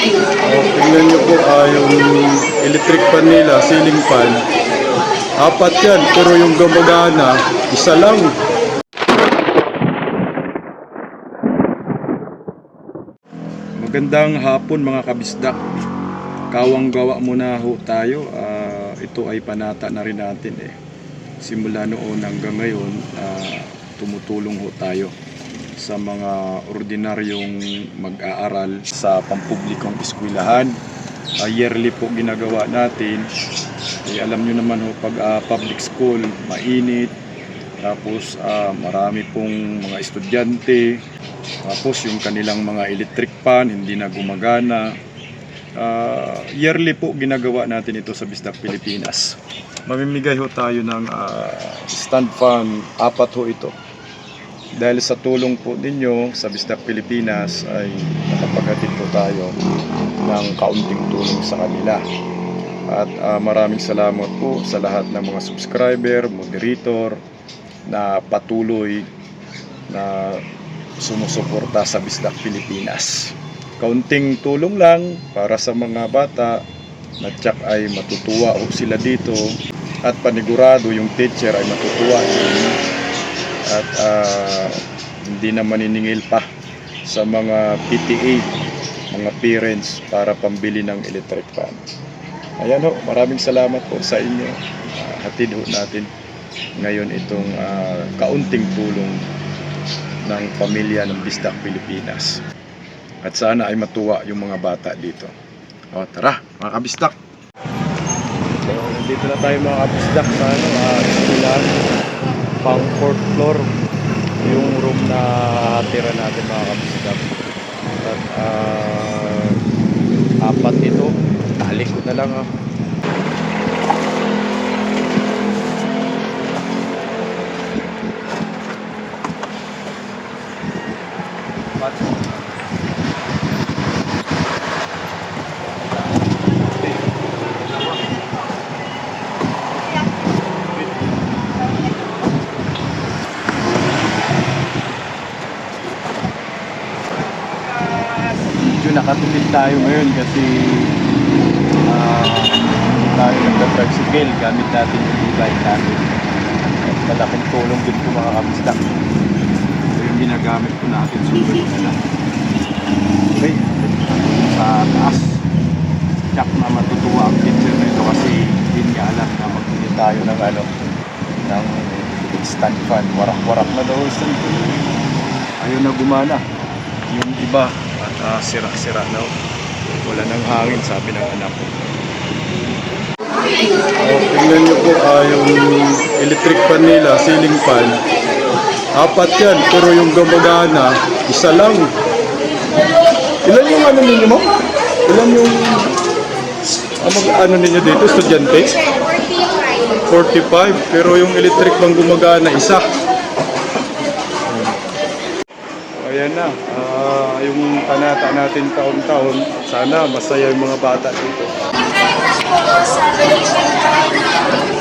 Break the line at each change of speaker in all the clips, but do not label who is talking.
Oh, tingnan nyo po ah, yung electric fan nila, ceiling fan. Apat yan, pero yung gumagana, isa lang. Magandang hapon mga kabisdak. Kawang gawa muna ho tayo. Ah, ito ay panata na rin natin eh. Simula noon hanggang ngayon, ah, tumutulong ho tayo sa mga ordinaryong mag-aaral sa pampublikong eskwelahan. Ah, yearly po ginagawa natin. Eh, alam nyo naman ho, pag ah, public school, mainit. Tapos ah, marami pong mga estudyante. Tapos yung kanilang mga electric fan hindi na gumagana. Ah, yearly po ginagawa natin ito sa Bisdak Pilipinas. Mamimigay ho tayo ng ah, stand fan, apat ho ito. Dahil sa tulong po ninyo sa Bisdak Pilipinas ay nakapaghatid po tayo ng kaunting tulong sa kanila. At ah, maraming salamat po sa lahat ng mga subscriber, moderator na patuloy na sumusuporta sa Bisdak Pilipinas. Kaunting tulong lang para sa mga bata na tsak ay matutuwa o sila dito at panigurado yung teacher ay matutuwa at ah, hindi na maniningil pa sa mga PTA, mga parents para pambili ng electric fan. Ayan ho, maraming salamat po sa inyo. Ah, hatid ho natin ngayon itong ah, kaunting tulong ng pamilya ng Bisdak Pilipinas. At sana ay matuwa yung mga bata dito. O tara, mga kabisdak! So, nandito na tayo mga kabisdak sa ano, uh. Pang fourth floor yung room na tira natin mga kabisdak. At ah, apat ito. Talikod na lang ah. Medyo nakatipid tayo ngayon kasi hindi tayo nagda-tricycle gamit natin yung e-bike natin. At malaking tulong din po mga kabistak. Ito yung ginagamit ko natin susunod na lang okay sa taas. Tsak na matutuwa ang teacher na ito kasi hindi niya alam na magbili tayo ng ano ng stand fan warak-warak na daw stand fan ayaw na gumana. Yung iba ah, sira-sira na wala nang hangin sabi ng anak ko. Oh, tingnan nyo po ah, yung electric fan nila ceiling fan. Apat yan pero yung gumagana isa lang. Ilan yung ano ninyo mo? ilan yung ano, ano ninyo dito estudyante? 45 pero yung electric bang gumagana isa ayan na. Uh, yung panata natin taon-taon. Sana masaya yung mga bata dito.
Sa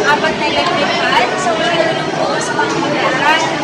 apat na ilagdipan, sa mga nag-aaral,